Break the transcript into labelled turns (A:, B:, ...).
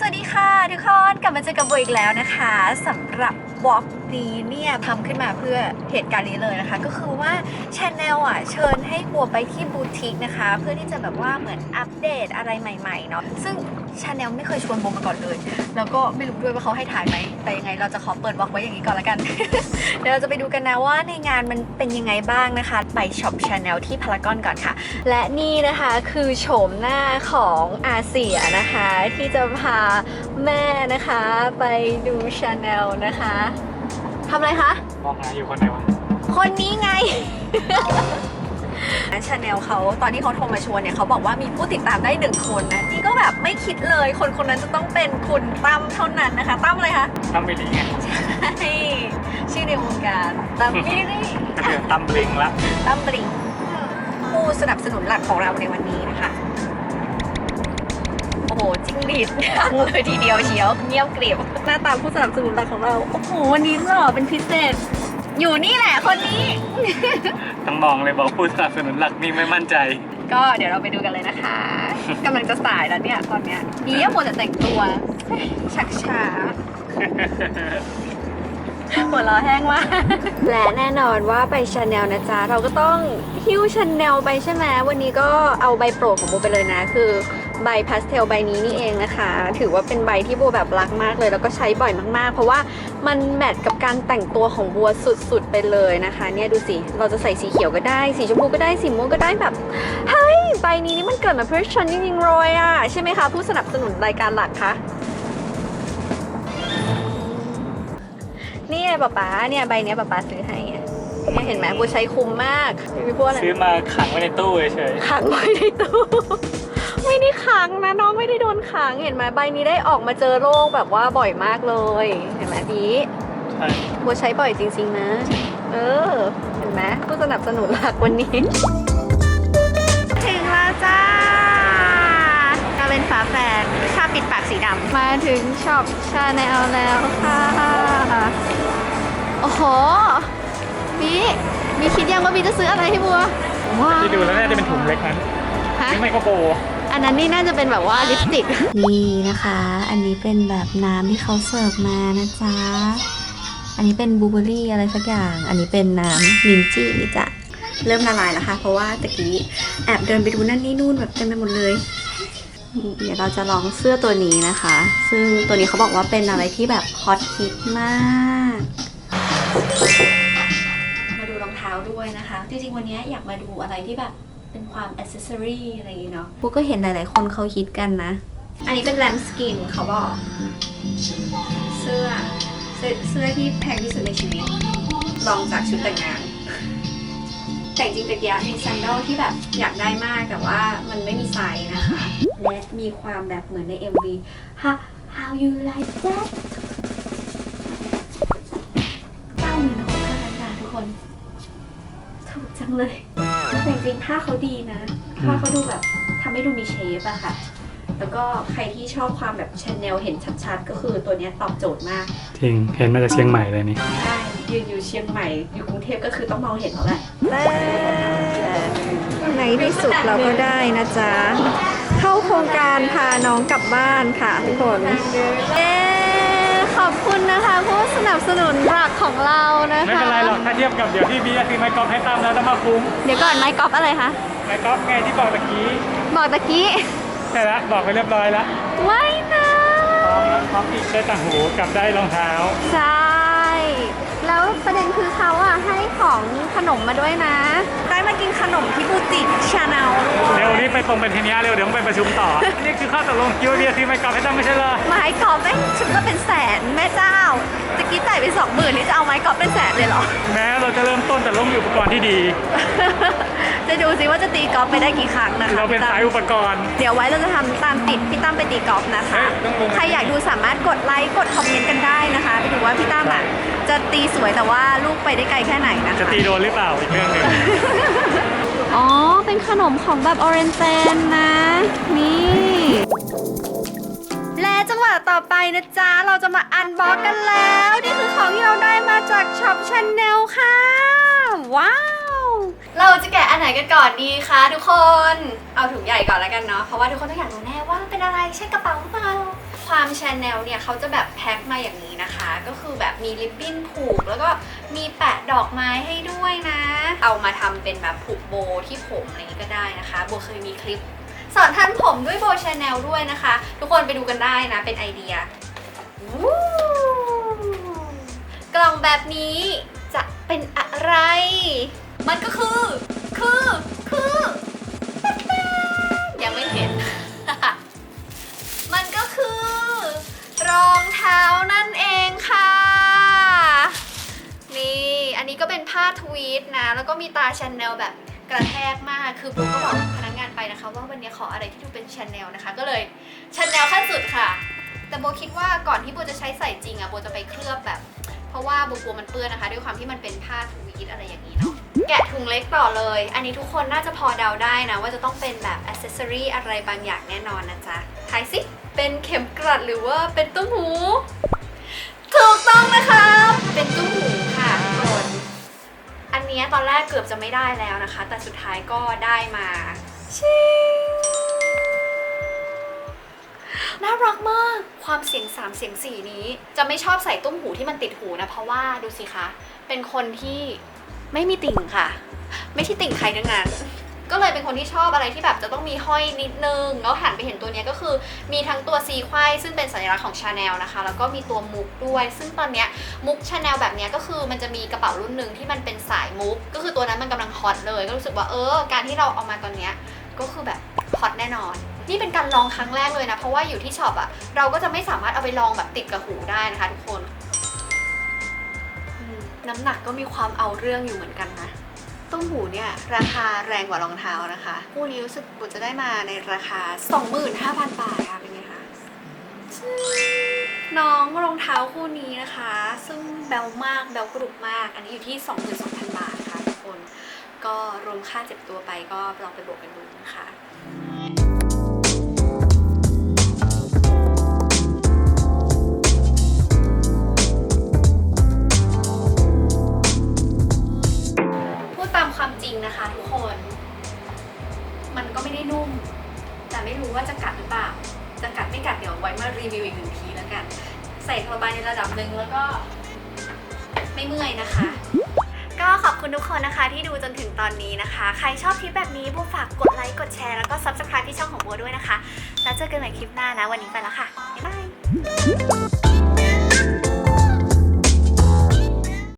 A: สวัสดีค่ะทุกคนกลับมาเจอกับโบอีกแล้วนะคะสำหรับบล็อกนี้เนี่ยทำขึ้นมาเพื่อเหตุการณ์นี้เลยนะคะ ก็คือว่าชาแนลอะเชิญให้บัวไปที่บูติกนะคะ เพื่อที่จะแบบว่าเหมือนอัปเดตอะไรใหม่ๆเนาะซึ่ง ชาแนลไม่เคยชวนโบมาก่อนเลย แล้วก็ไม่รู้ด้วยว่าเขาให้ถ่ายไหม แต่ยังไงเราจะขอเปิดวอล์กไว้อย่างนี้ก่อนละกัน เดี๋ยวเราจะไปดูกันนะว่าในงานมันเป็นยังไงบ้างนะคะ ไปช็อปชาแนลที่พารากอนก่อนค่ะ และนี่นะคะคือโฉมหน้าของอาเซียนะคะ ที่จะพาแม่นะคะ ไปดูชาแนลนะคะทำอะไรคะ
B: มองหาอยู่คนไหนวะ
A: คนนี้ไง ชาแนลเขาตอนที่เขาโทรมาชวนเนี่ยเขาบอกว่ามีผู้ติดตามได้หนึ่งคนนะนี่ก็แบบไม่คิดเลยคนคนนั้นจะต้องเป็นคุณตั้มเท่านั้นนะคะตั้มอะไรคะ
B: ตั้มไม่ดีไง
A: ใช่ชื่อในวงการตั้มมิริ
B: ก็เดือดตั้มบลิงละ
A: ตั้มบริงผู้สนับสนุนหลักของเราในวันนี้นะคะโอ้โหจิ้งหรีดดังเลยทีเดียวเชียวเงียบเกลียบหน้าตาผู้สนับสนุนหลักของเราโอ้โหวันนี้หล่อเป็นพิเศษ อยู่นี่แหละคนนี้
B: ต้องมองเลยบอกผู้สนับสนุนหลักนี่ไม่มั่นใจ
A: ก็เดี๋ยวเราไปดูกันเลยนะคะกำลังจะสายแล้วเนี่ยตอนเนี้ยดีอะหมดแต่แต่งตัวชักช้าหัวเราะแห้งว่ากและแน่นอนว่าไปชาแนลนะจ๊ะ เราก็ต้องหิ้วชาแนลไปใช่ไหมวันนี้ก็เอาใบโปรดของโบไปเลยนะ คือ ใบพาสเทลใบนี้นี่เองนะคะ ถือว่าเป็นใบที่โบแบบรักมากเลย แล้วก็ใช้บ่อยมากๆ เพราะว่ามันแมทกับการแต่งตัวของบัวสุดๆไปเลยนะคะ เนี่ยดูสิ เราจะใส่สีเขียวก็ได้ สีชมพูก็ได้ สีม่วงก็ได้แบบเฮ้ยใบนี้นี่มันเกิดมาเพื่อฉันจริงๆเลยอะใช่ไหมคะ ผู้สนับสนุนรายการหลักคะนี่ไงป๊าป๊าเนี่ยใบเนี้ยป๊าป๊าซื้อให้ไงเนี่ยเห็นไหมบัวใช้คุ้มมากพี่พวกอะไร
B: ซื้อมาขังไว้ในตู้เฉย
A: ขังไว้ในตู้ไม่ได้ ขังนะน้องไม่ได้โดนขังเห็นไหมใบนี้ได้ออกมาเจอโลกแบบว่าบ่อยมากเลย เห็นไหมบี
B: ๆใช่
A: บัวใช้บ่อยจริง ๆ นะ เออ เห็นไหมผู้สนับสนุนหลักวันนี้ ถึงแล้วจ้าก็เป็นฝาแฝดชาปิดปากสีดำมาถึงช็อปชาแนลแล้วค่ะ โอ้โหบีบีคิดยังว่าบีจะซื้ออะไรให้บัวว้าว
B: ที่ดูแล้วน่าจะเป็นถุงเล็กนั้น
A: ฮะ
B: นี่ไม่ก็โบ
A: อั นนั้นนี่น่าจะเป็นแบบว่าลิปสติก นี่นะคะ อันนี้เป็นแบบน้ำที่เขาเสิร์ฟมานะจ๊ะ อันนี้เป็นบลูเบอร์รี่อะไรสักอย่าง อันนี้เป็นน้ำลินจี้จ้ะ เริ่มละลายแล้วค่ะ เพราะว่าตะกี้แอบเดินไปดูนั่นนี่นู่นแบบเต็มไปหมดเลยนี่เดี๋ยวเราจะลองเสื้อตัวนี้นะคะ ซึ่งตัวนี้เขาบอกว่าเป็นอะไรที่แบบฮอตฮิตมากมาดูรองเท้าด้วยนะคะ จริงๆวันนี้อยากมาดูอะไรที่แบบ เป็นความอ c เซสซอรี่อะไรอย่างเงี้ยเนาะพวกก็เห็นหลาย ๆ คนเขาฮิตกันนะ อันนี้เป็นแลมสกินเขาบอก เสื้อเสื้อเสื้อที่แพงที่สุดในชีวิต ลองจากชุดแต่งงาน แต่จริงๆตะกี้มีแซนดลที่แบบอยากได้มากแต่ว่ามันไม่มีไซส์นะคะและมีความแบบเหมือนใน MV How How you like that เก้าหมื่นหกพันบาททุกคน ถูกจังเลย แต่จริงๆผ้าเขาดีนะผ้าเขาดูแบบทำให้ดูมีเชฟอะค่ะ แล้วก็ใครที่ชอบความแบบชแนลเห็นชัดๆ ก็คือตัวเนี้ยตอบโจทย์มาก
B: จริงเห็นมาจากเชียงใหม่เลยนี่
A: ใช่ยืนอยู่เชียงใหม่ อยู่กรุงเทพก็คือต้องมองเห็นเขาแหละ ในที่สุดเราก็ได้นะจ๊ะ เข้าโครงการพาน้องกลับบ้านค่ะทุกคนเอ๊ ขอบคุณนะคะผู้สนับสนุนหลักของเรานะคะ
B: ไม่เป็นไรหรอกถ้าเทียบกับเดี๋ยวพี่บีจะซื้อไม้กอล์ฟให้ตั้มแล้วจะมาคุ้ม
A: เดี๋ยวก่อนไม้กอล์ฟอะไรคะ
B: ไม้กอล์ฟไงที่บอกตะกี้
A: บอกตะกี้
B: ใช่ละบอกไปเรียบร้อยละ
A: ไม่นะ
B: พร้อมแล้วพร้อมอีกได้ต่างหูกับได้รองเท้า
A: ใช่ แล้วประเด็นคือเขาอะให้ของขนมมาด้วยนะ ได้มากินขนมที่บูติก
B: ปตรงเป็นทีนี้เร็วเดี๋ยวต้องไปประชุมต่อ นี่คือข้อตกลงคิวเดียซื้อไม้กอล์ฟให้ตั้มไม่ใช่เหรอ
A: ไม้กอล์ฟแม่งชุดละเป็นแสนแม่เจ้าตะกี้จ่ายไปสองหมื่นนี่จะเอาไม้กอล์ฟเป็นแสนเลยเหรอ
B: แม้เราจะเริ่มต้นแต่ล้มอยู่อุปกรณ์ที่ดี
A: จะดูซิว่าจะตีกอล์ฟไปได้กี่ครั้งนะคะ
B: เราเป็น
A: พี่ตั้ม
B: สายอุปกรณ์
A: เดี๋ยวไว้เราจะทำตามติดพี่ตั้มไปตีกอล์ฟนะคะ
B: เฮ้ยต้องลง
A: ใครอยากดูสามารถกดไลค์กดคอมเมนต์กันได้นะคะไปดูว่าพี่ตั้มอะจะตีสวยแต่ว่าลูกไปได้ไกลแค่ไหนนะคะ
B: จะตีโดนหรือเปล่าอีกเรื่องหนึ่ง
A: อ๋อ เป็นขนมของแบบออเรนเตนนะ นี่ และจังหวะต่อไปนะจ๊ะ เราจะมาอันบ็อกกันแล้ว นี่คือของที่เราได้มาจากช็อปชาแนลค่ะ ว้าว เราจะแกะอันไหนกันก่อนดีคะทุกคน เอาถุงใหญ่ก่อนแล้วกันเนาะ เพราะว่าทุกคนต้องอยากรู้แน่ว่ามันเป็นอะไรใช่กระเป๋าหรือเปล่า ความชาแนลเนี่ยเขาจะแบบแพ็คมาอย่างนี้นะคะ ก็คือแบบมีริบบิ้นผูก แล้วก็มีแปะดอกไม้ให้ด้วยนะ เอามาทำเป็นแบบผูกโบที่ผมอะไรอย่างนี้ก็ได้นะคะโบเคยมีคลิป สอนทันผมด้วยโบชาแนลด้วยนะคะ ทุกคนไปดูกันได้นะเป็นไอเดียวู้กล่องแบบนี้จะเป็นอะไร มันก็คือ ชาแนลแบบกระแทกมาก คือผมก็บอกพนักงานไปนะคะ ว่าวันนี้ขออะไรที่ดูเป็นชาแนลนะคะ ก็เลยชาแนลขั้นสุดค่ะ แต่โบคิดว่าก่อนที่โบจะใช้ใส่จริงอะโบจะไปเคลือบแบบ เพราะว่าโบกลัวมันเปื้อนนะคะ ด้วยความที่มันเป็นผ้าทวีตอะไรอย่างนี้เนาะ แกะถุงเล็กต่อเลย อันนี้ทุกคนน่าจะพอเดาได้นะว่าจะต้องเป็นแบบอ c เซสซอรีอะไรบางอย่างแน่นอนนะจ๊ะทายสิเป็นเข็มกลัดหรือว่าเป็นตุ้มหู ถูกต้องนะคะ เป็นตุ้มหู นี้ตอนแรกเกือบจะไม่ได้แล้วนะคะ แต่สุดท้ายก็ได้มาชิงน่ารักมาก ความเสียงสามเสียงสี่นี้ จะไม่ชอบใส่ตุ้มหูที่มันติดหูนะ เพราะว่าดูสิคะ เป็นคนที่ไม่มีติ่งค่ะ ไม่ใช่ติ่งใครทั้งนั้น ก็เลยเป็นคนที่ชอบอะไรที่แบบจะต้องมีห้อยนิดนึง แล้วหันไปเห็นตัวเนี้ยก็คือมีทั้งตัวซีควายซึ่งเป็นสัญลักษณ์ของชาแนลนะคะ แล้วก็มีตัวมุกด้วย ซึ่งตอนเนี้ยมุกชาแนลแบบเนี้ยก็คือมันจะมีกระเป๋ารุ่นหนึ่งที่มันเป็นสายมุก ก็คือตัวนั้นมันกำลังฮอตเลย ก็รู้สึกว่าเออ การที่เราเอามาตอนเนี้ยก็คือแบบฮอตแน่นอนนี่เป็นการลองครั้งแรกเลยนะ เพราะว่าอยู่ที่ช็อปอะเราก็จะไม่สามารถเอาไปลองแบบติดกับหูได้นะคะทุกคน น้ำหนักก็มีความเอาเรื่องอยู่เหมือนกันนะ ตุ้มหูเนี่ยราคาแรงกว่ารองเท้านะคะคู่นี้รู้สึกว่าจะได้มาในราคา 25,000 บาทค่ะเป็นไงคะน้องรองเท้าคู่นี้นะคะ ซึ่งแบลมากแบลกรุบมาก อันนี้อยู่ที่ 22,000 บาทค่ะทุกคน ก็รวมค่าเจ็บตัวไปก็ลองไปบวกกันดูนะคะ ริงนะคะ ทุกคน มันก็ไม่ได้นุ่ม แต่ไม่รู้ว่าจะกัดหรือเปล่า จะกัดไม่กัดเดี๋ยวไว้มารีวิวอีกหนึ่งทีแล้วกัน ใส่สบายในระดับหนึ่งแล้วก็ไม่เมื่อยนะคะ ก็ขอบคุณทุกคนนะคะ ที่ดูจนถึงตอนนี้นะคะ ใครชอบคลิปแบบนี้บัวฝากกดไลค์กดแชร์แล้วก็ subscribe ที่ช่องของบัวด้วยนะคะ แล้วเจอกันใหม่คลิปหน้านะวันนี้ไปแล้วค่ะบ๊ายบาย